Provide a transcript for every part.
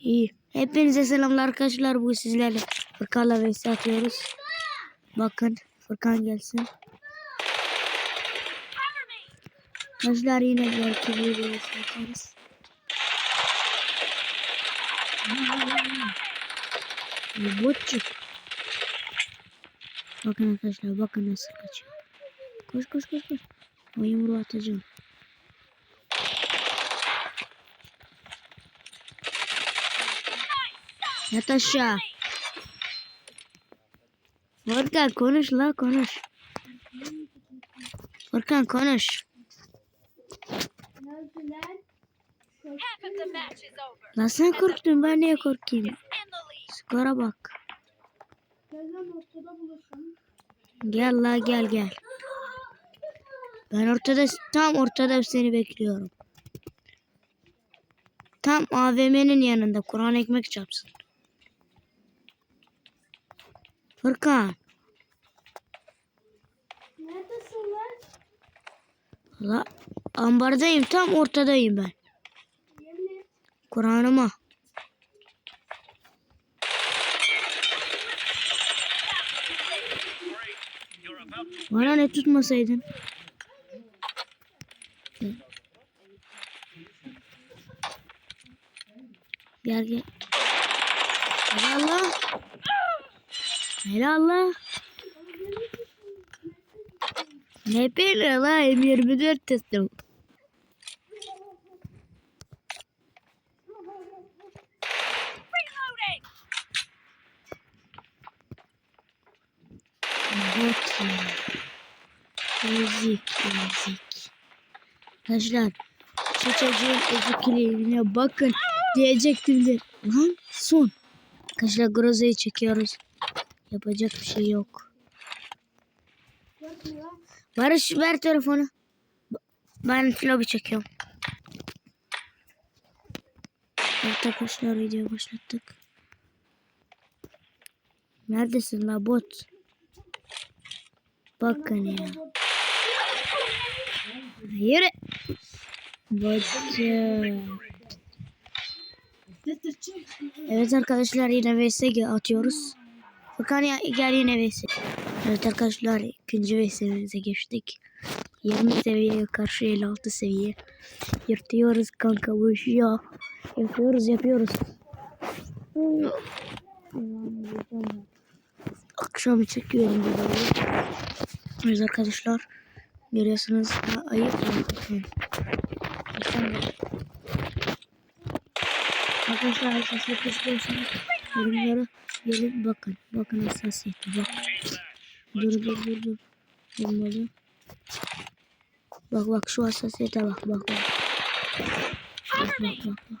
İyi. Hepinize selamlar arkadaşlar. Bu sizlerle Furkan'la vs atıyoruz. Bakın Furkan gelsin. Arkadaşlar yine belki bir vs atarız. Bu Botçuk. Bakın arkadaşlar bakın nasıl kaçıyor. Koş koş koş koş. O yumruğu atacağım. Aşağı. Furkan konuş la konuş. Furkan konuş. La sen korktun ben niye korkayım? Skora bak. Gel la gel gel. Ben ortada tam ortada seni bekliyorum. Tam AVM'nin yanında Kur'an ekmek çarpsın. Furkan. Neredesin lan? La ambardayım tam ortadayım ben. Kur'an'ıma. Bana ne tutmasaydın. Gel gel. Helal la. Helal la. Ne böyle la M24 testim. Bot. Ezik ezik. Arkadaşlar şu çocuğun ezikliğine bakın diyecektim de. Lan son. Arkadaşlar Groza'yı çekiyoruz. Yapacak bir şey yok. Barış ver telefonu. Ben lobi çekiyorum. Evet arkadaşlar video başlattık. Neredesin la bot? Bakın ya. Yürü. Botçu. Evet arkadaşlar yine vs atıyoruz. Furkan ya, gel yine vs. Evet arkadaşlar ikinci vs'imize geçtik. 20 seviye karşı 56 seviye. Yırtıyoruz kanka bu işi ya. Yapıyoruz yapıyoruz. Akşam çekiyorum bu videoyu. Evet arkadaşlar. Görüyorsunuz ayıp. Arkadaşlar hassasiyet istiyorsanız yorumlara gelin bakın. Bakın hassasiyete bak. Dur dur dur dur. Olmadı. Bak bak şu hassasiyete bak bak bak. Bak bak bak. bak.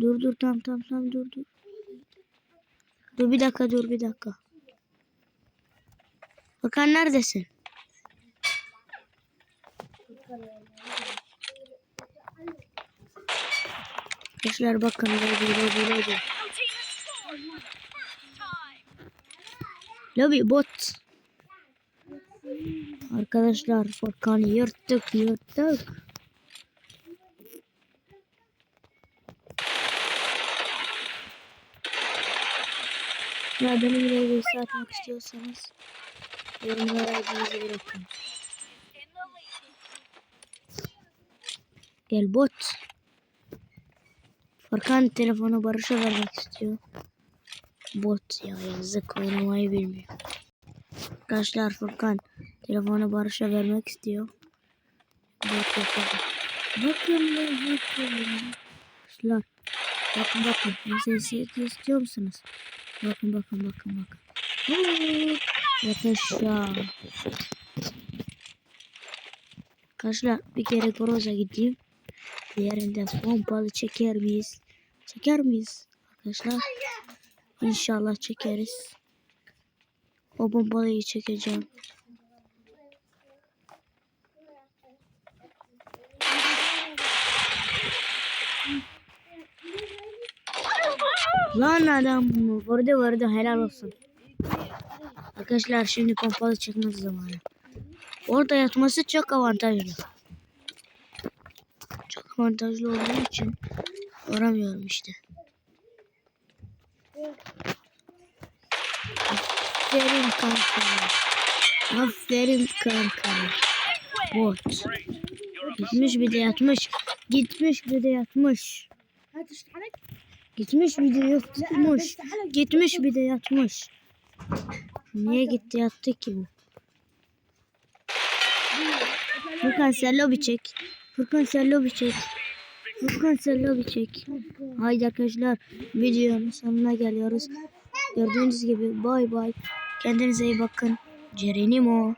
Dur dur tam tam tam dur dur. Dur bir dakika dur bir dakika. Bakan neredesin? Arkadaşlar bakın lobi lobi lobi. Lobi bot. Arkadaşlar Furkan'ı yırttık yırttık. Ya benimle bir atmak istiyorsanız yorumlara adınızı bırakın. Gel bot. Furkan telefonu Barış'a vermek istiyor. Bot ya yazık oynamayı bilmiyor. Arkadaşlar Furkan telefonu Barış'a vermek istiyor. Bot yapalım. Bakın lan bakın. Arkadaşlar bakın bakın. Sesi istiyor musunuz? Bakın bakın bakın bakın. Aşağı. Arkadaşlar bir kere Groza gideyim. Diğerinde pompalı çeker miyiz? Çeker miyiz arkadaşlar? İnşallah çekeriz. O pompalıyı çekeceğim. Lan adam vurdu vurdu helal olsun. Arkadaşlar şimdi pompalı çekmek zamanı. Orada yatması çok avantajlı dezavantajlı olduğu için varamıyorum işte. Aferin kanka. Aferin kanka. Bot. Gitmiş bir de yatmış. Gitmiş bir de yatmış. Gitmiş bir de yatmış. Gitmiş bir de yatmış. Niye gitti yattı ki bu? Bu kanserlo bir çek. Furkan sen lobi çek. Furkan sen lobi çek. Haydi arkadaşlar videonun sonuna geliyoruz. Gördüğünüz gibi bay bay. Kendinize iyi bakın. Cerenimo.